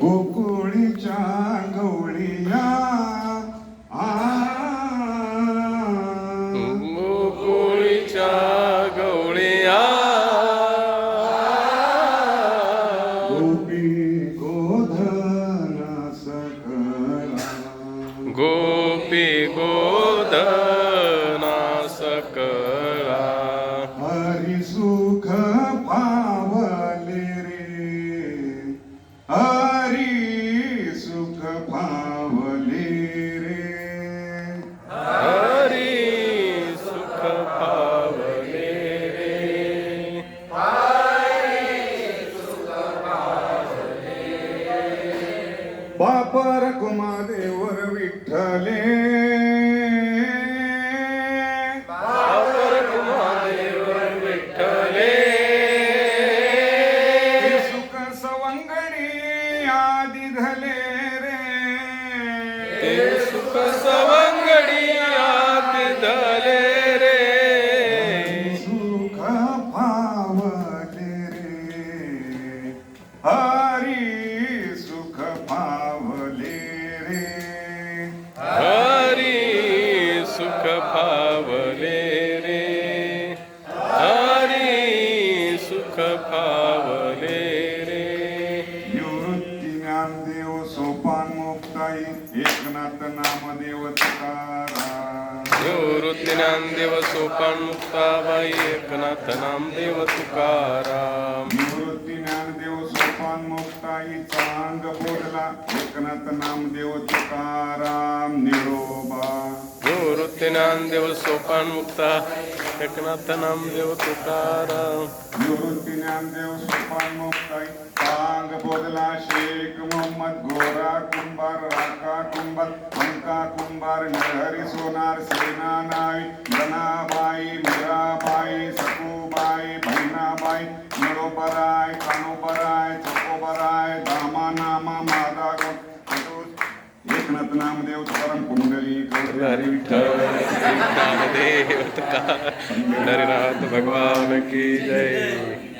गोकुळीच्या गवळीया आ. गोकुळीच्या गवळीया गोपी गोधन सकला गोपी गोदना कुमादेवर विठ्ठले. सुख सवंगडी आदि धले. सुख पावले रे. हरी सुख पावले रे. निवृत्ती ज्ञानदेव सोपान मुक्ताई एकनाथ नामदेव तुकाराम. निवृत्ती ज्ञानदेव सोपान मुक्ताबाई एकनाथ नामदेव तुकाराम. निवृत्ती ज्ञानदेव सोपान मुक्ताई चांग बोलला एकनाथ नामदेव निरोबा निवृत्ती ज्ञानदेव सोपान मुक्ता एकनाथ नामदेव तुकाराम. निवृत्ती ज्ञानदेव सोपान मुक्ता चांग बोलला शेख मोहम्मद गोरा कुंभार राका कुंभार अंका कुंभार नरहरी सोनार सेना नावी जनाबाई मीराबाई सकुबाई भैनाबाई नडोबराय कानोबराय चकोबराय दामा नामा मादा गो एकनाथ नामदेव हरी विठ्ठल नामदेव तुकाराम भगवान की जय।